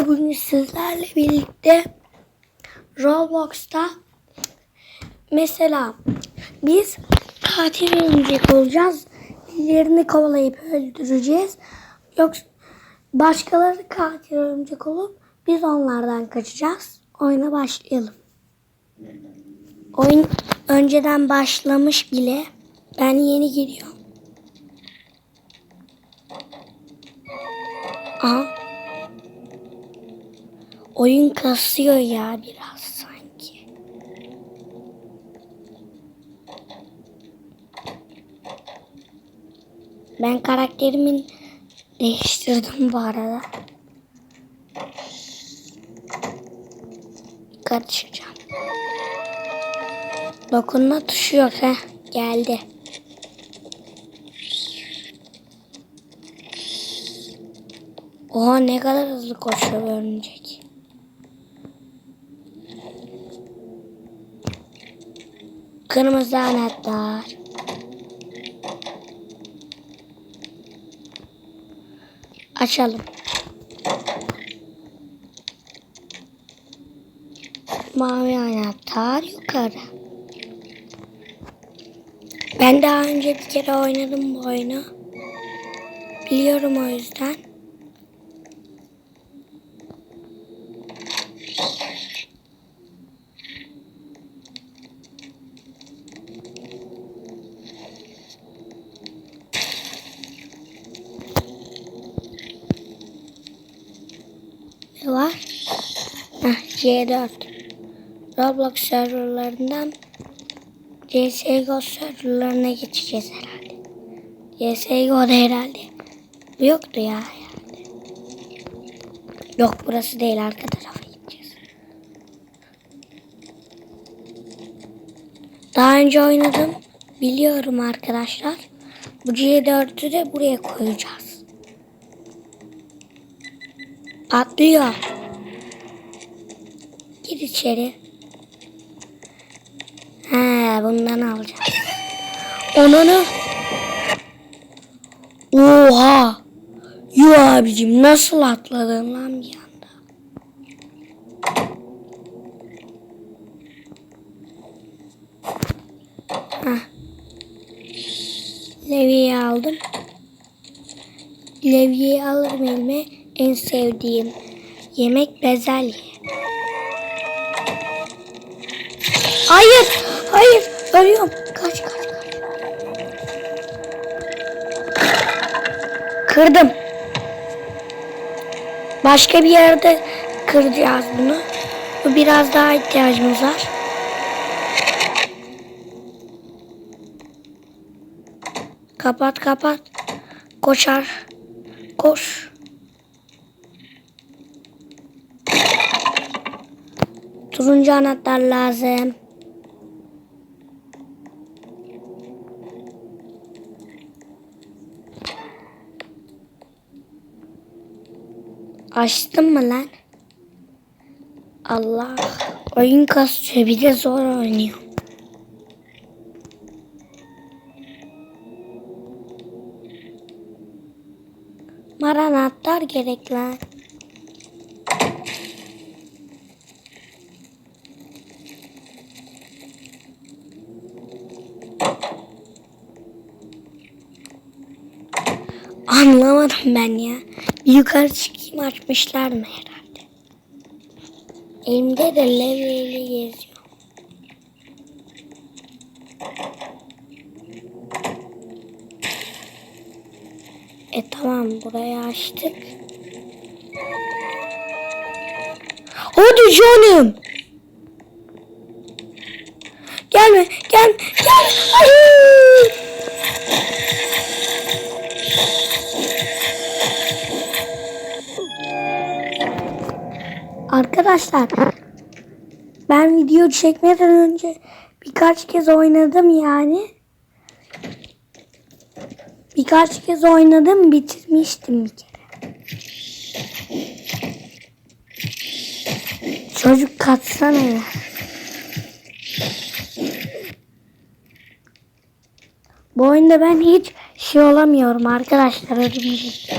Bugün sizlerle birlikte Roblox'ta mesela biz katil örümcek olacağız. Birilerini kovalayıp öldüreceğiz. Yoksa başkaları katil örümcek olup biz onlardan kaçacağız. Oyuna başlayalım. Oyun önceden başlamış bile. Ben yeni giriyorum. Aha. Oyun kasıyor ya biraz sanki. Ben karakterimin değiştirdim bu arada. Yukarı çıkacağım. Dokunma tuşu yok ha. Geldi. Oha ne kadar hızlı koşuyor örümcek. Kırmızı anahtar. Açalım. Mavi anahtar yukarı. Ben daha önce bir kere oynadım bu oyunu. Biliyorum o yüzden. Ne var? Heh, C4. Roblox serverlarından CSGO serverlarına geçeceğiz herhalde. CSGO'da herhalde. Yoktu ya herhalde. Yok burası değil arka tarafa gideceğiz. Daha önce oynadım. Biliyorum arkadaşlar. Bu C4'ü de buraya koyacağız. Atlıyor. İçeri. He bundan alacağız. Onunu. Oha. Yu abicim nasıl atladın lan bir anda. Heh. Levyeyi aldım. Levyeyi alırım elime. En sevdiğim yemek bezelye. Hayır, hayır, ölüyorum. Kaç, kaç, kaç. Kırdım. Başka bir yerde kıracağız bunu. Bu biraz daha ihtiyacımız var. Kapat, kapat. Koşar. Koş. Turuncu anahtar lazım. Açtın mı lan? Allah. Oyun kasıyor bir de zor oynuyor. Mar anahtar gerek lan. Anlamadım ben ya. Yukarı çıkayım açmışlar mı herhalde? Elimde de levyeli geziyor. E tamam burayı açtık. Hadi canım. Gelme, gel, gel. Ay! Arkadaşlar ben video çekmeden önce birkaç kez oynadım yani. Birkaç kez oynadım bitirmiştim bir kere. Çocuk katsana. Bu oyunda ben hiç şey olamıyorum arkadaşlar. Örümcek.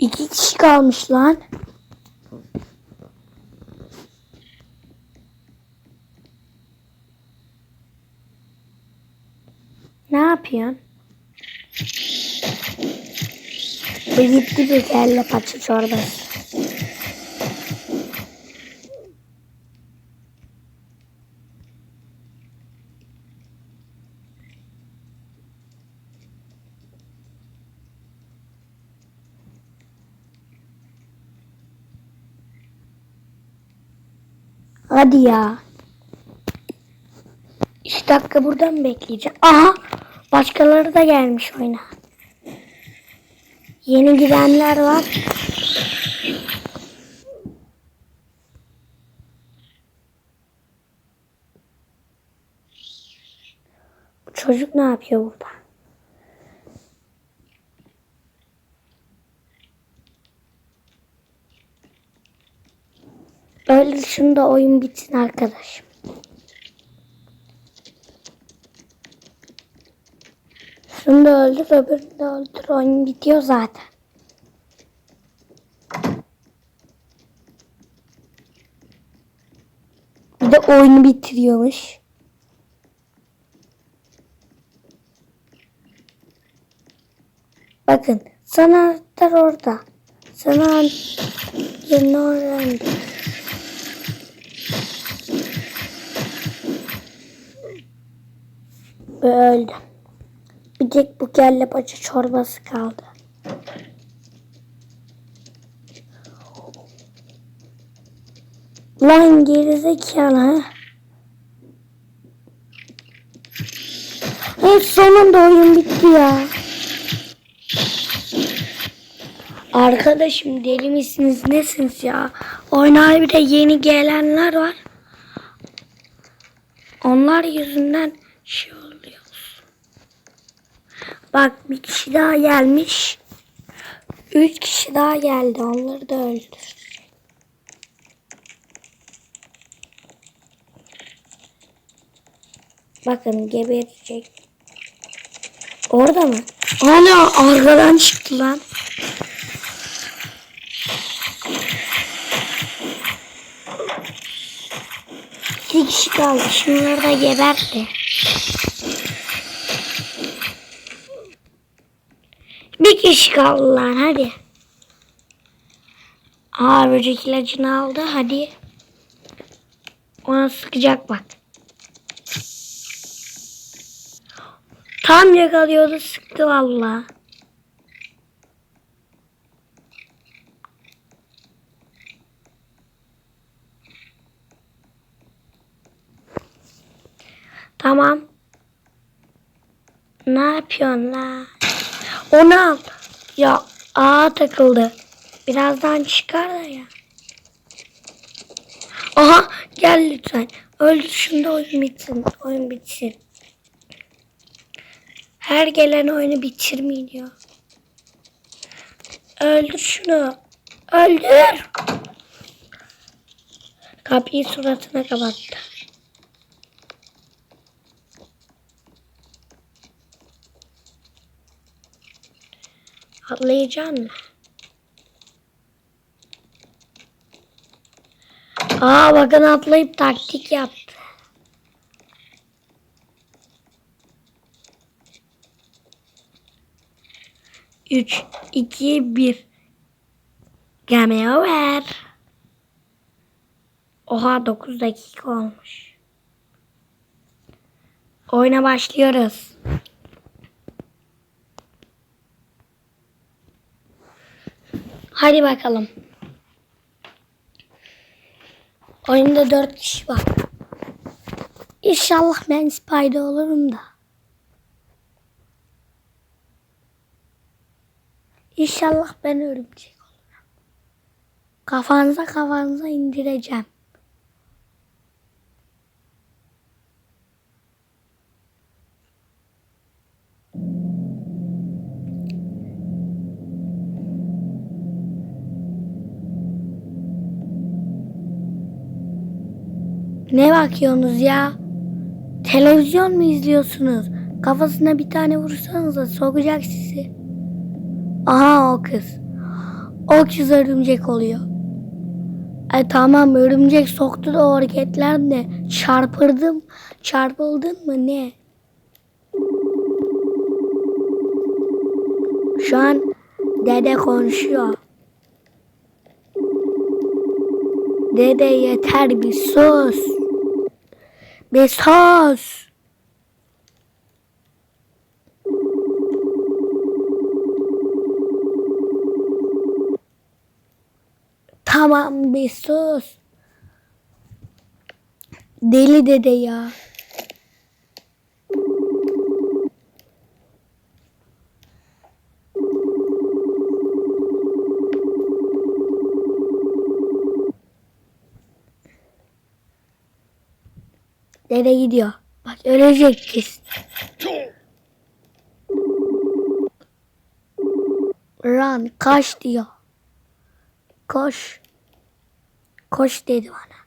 İki kişi kalmış lan. Ne yapıyorsun? Bu gitti bir kelle paça çorbası. Hadi ya. İki dakika buradan bekleyeceğim. Aha! Başkaları da gelmiş oyuna. Yeni girenler var. Bu çocuk ne yapıyor burada? Öyle da oyun bitsin arkadaşım. Şunu da öldür, öbürünü de öldür. Oyun bitiyor zaten. Bir de oyunu bitiriyormuş. Bakın, sana anahtar orada. Sana yerini öğrendim. Böyle. Bir tek bu kelle paça çorbası kaldı. Lan gerizekalı. Evet sonunda oyun bitti ya. Arkadaşım deli misiniz nesiniz ya? Oynar bir de yeni gelenler var. Onlar yüzünden şey. Bak bir kişi daha gelmiş. Üç kişi daha geldi. Onları da öldür. Bakın geberecek. Orada mı? Ana arkadan çıktı lan. İki kişi kaldı. Şunları da gebertti. Bir kişi kaldı lan hadi. Aa böcek ilacını aldı hadi. Ona sıkacak bak. Tam yakalıyordu sıktı valla. Tamam. Ne yapıyorsun la? Onu al. Ya ağa takıldı. Birazdan çıkar da ya. Aha gel lütfen. Öldür şunu da oyun bitsin. Oyun bitsin. Her gelen oyunu bitirmeyin ya. Öldür şunu. Öldür. Kapıyı suratına kapattı. Atlayacaksın mı? Aa bakın atlayıp taktik yaptı. Üç, iki, bir. Game over. Oha 9 dakika olmuş. Oyuna başlıyoruz. Hadi bakalım. Oyunda dört kişi var. İnşallah ben Spider olurum da. İnşallah ben örümcek olurum. Kafanıza kafanıza indireceğim. Ne bakıyorsunuz ya? Televizyon mu izliyorsunuz? Kafasına bir tane vursanız da sokacak sizi. Aha o kız. O kız örümcek oluyor. E tamam örümcek soktu da o hareketler ne? Çarpırdım. Çarpıldın mı ne? Şu an dede konuşuyor. Dede yeter bir sus. Sus. Tamam bir sus. Deli dede ya. Dede gidiyor. Bak ölecek kesin. Run kaç diyor. Koş. Koş dedi bana.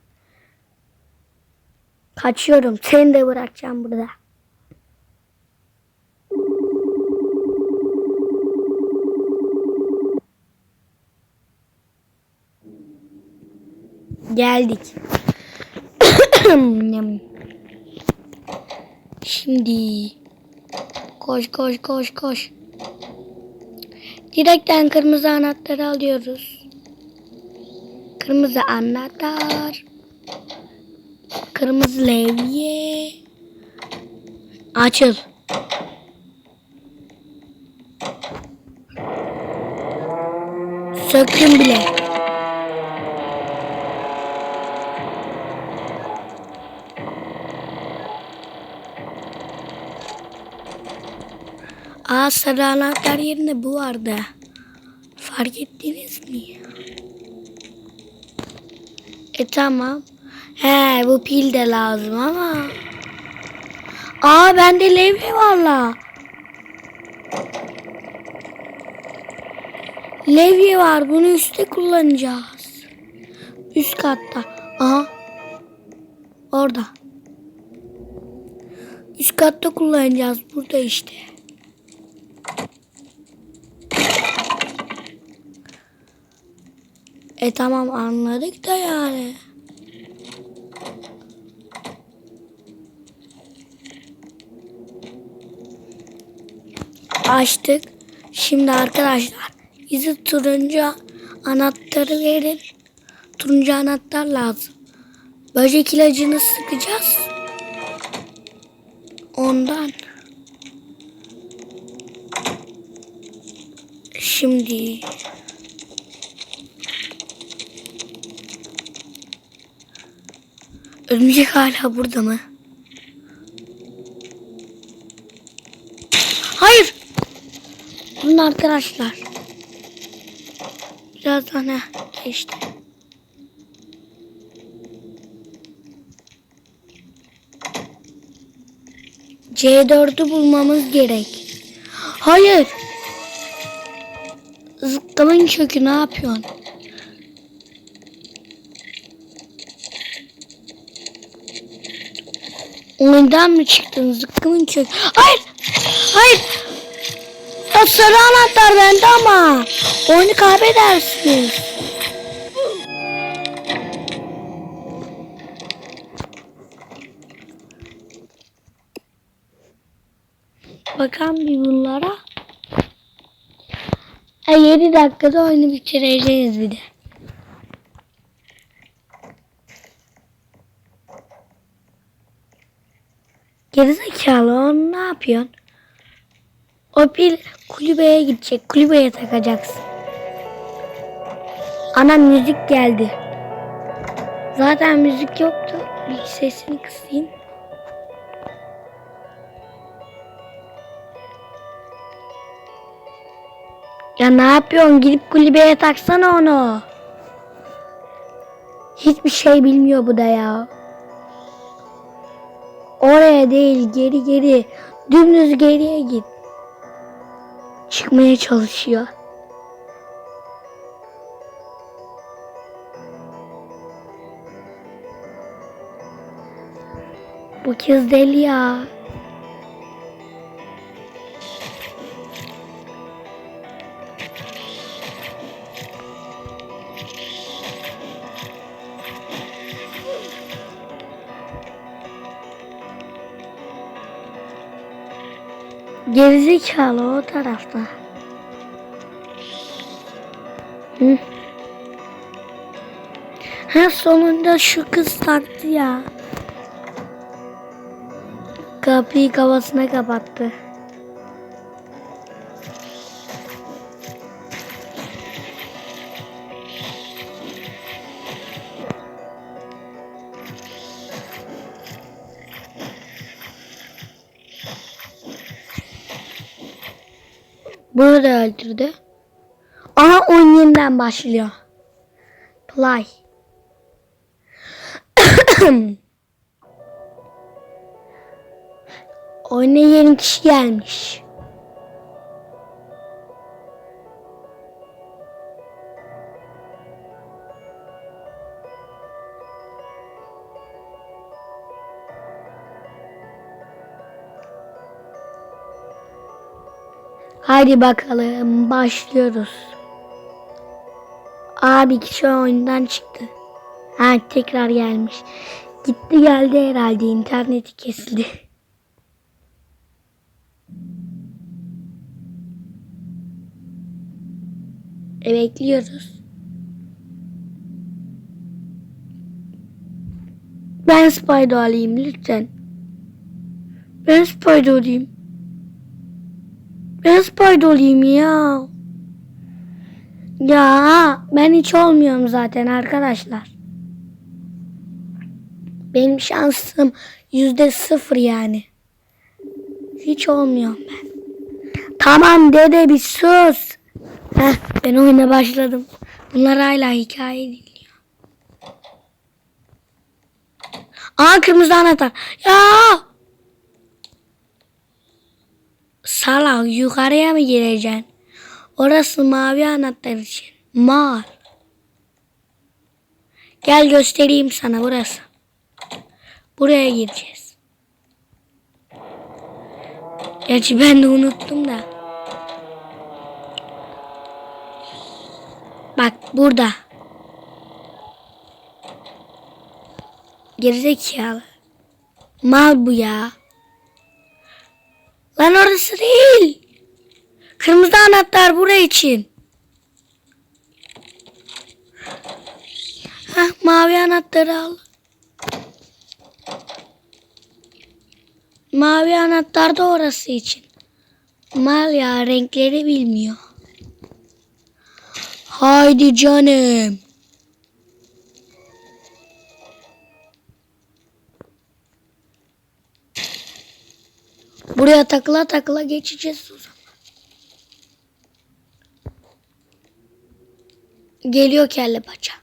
Kaçıyorum. Seni de bırakacağım burada. Geldik. Şimdi koş koş koş koş. Direkten kırmızı anahtarı alıyoruz. Kırmızı anahtar. Kırmızı levye. Açıl. Söktüm bile. Aa sarı anahtar yerine bu vardı. Fark ettiniz mi? E tamam. He bu pil de lazım ama. Aa bende levye var la. Levye var bunu üstte kullanacağız. Üst katta. Aha. Orada. Üst katta kullanacağız burada işte. E tamam anladık da yani. Açtık. Şimdi arkadaşlar bizi turuncu anahtarı verin. Turuncu anahtar lazım. Böcek ilacını sıkacağız. Ondan. Şimdi Örümcek hala burada mı? Hayır. Bunun arkadaşlar. Birazdan ha geçti. C4'ü bulmamız gerek. Hayır. Zıkkımın kökü ne yapıyorsun? Oyundan mı çıktın zıkkımın kök? Hayır! Hayır! Ya sarı anahtar bende ama. Oyunu kaybedersiniz. Bakalım bir bunlara. Ha, 7 dakikada oyunu bitireceğiz bir de. Gerizekalı onu ne yapıyorsun? O pil kulübeye gidecek. Kulübeye takacaksın. Ana müzik geldi. Zaten müzik yoktu. Bir sesini kısayım. Ya ne yapıyorsun? Gidip kulübeye taksana onu. Hiçbir şey bilmiyor bu da ya. Oraya değil geri geri. Dümdüz geriye git. Çıkmaya çalışıyor. Bu kız deli ya. Gerizekalı o tarafta. Hı? Ha sonunda şu kız taktı ya. Kapıyı kafasına kapattı. Da öldürdü. Aha oyun yeniden başlıyor. Play. Oyuna yeni kişi gelmiş. Haydi bakalım başlıyoruz. Abi kişi oyundan çıktı. Ha tekrar gelmiş. Gitti geldi herhalde interneti kesildi. E bekliyoruz. Ben Spider alayım lütfen. Ben Spider olayım. Ben Spider olayım ya. Ya ben hiç olmuyorum zaten arkadaşlar. Benim şansım yüzde sıfır yani. Hiç olmuyorum ben. Tamam dede bir sus. Heh, ben oyuna başladım. Bunlar hala hikaye dinliyor. Aa kırmızı anahtar. Ya! Salak yukarıya mı gireceksin? Orası mavi anahtar için. Mal. Gel göstereyim sana burası. Buraya gireceğiz. Gerçi ben de unuttum da. Bak burada. Gerizekalı. Mal bu ya. Lan orası değil. Kırmızı anahtar buraya için. Hah mavi anahtarı al. Mavi anahtar da orası için. Mal ya renkleri bilmiyor. Haydi canım. Buraya takıla takıla geçeceğiz o zaman. Geliyor kelle paça.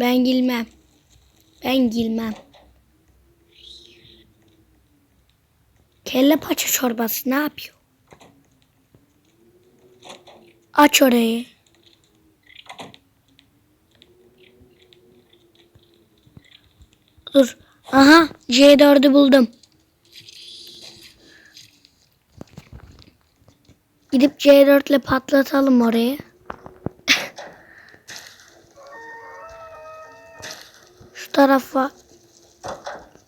Ben girmem. Ben girmem. Kelle paça çorbası ne yapıyor? Aç orayı. J4'ü buldum. Gidip C4 ile patlatalım orayı. Şu tarafa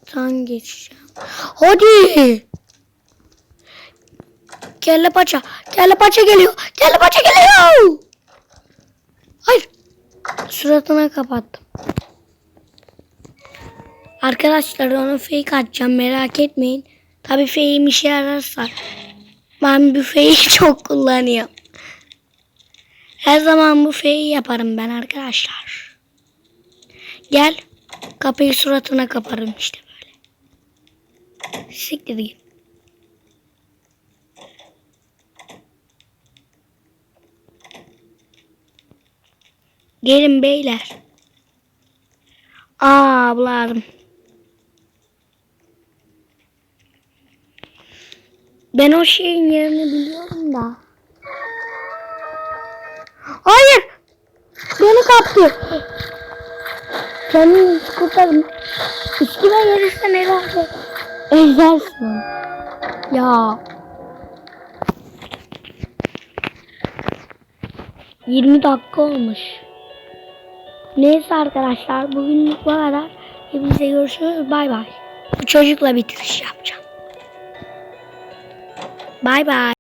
tan geçeceğim. Hadi. Kelle paça. Kelle paça geliyor. Kelle paça geliyor. Hayır. Suratına kapattım. Arkadaşlar onu fake atacağım merak etmeyin. Tabi fake'im işe yararsa. Ben bu fake'i çok kullanıyorum. Her zaman bu fake'i yaparım ben arkadaşlar. Gel. Kapıyı suratına kaparım işte böyle. Siktir git. Gelin beyler. Aa ablarım. Ben o şeyin yerini biliyorum da. Hayır. Beni kaptı. Kendini kurtarın. Üstüme gelirsen herhalde. Ezersin. Ya. 20 dakika olmuş. Neyse arkadaşlar bugünlük bu kadar. Hepinize görüşürüz. Bay bay. Bu çocukla bitiriş yapacağım. Bay bay.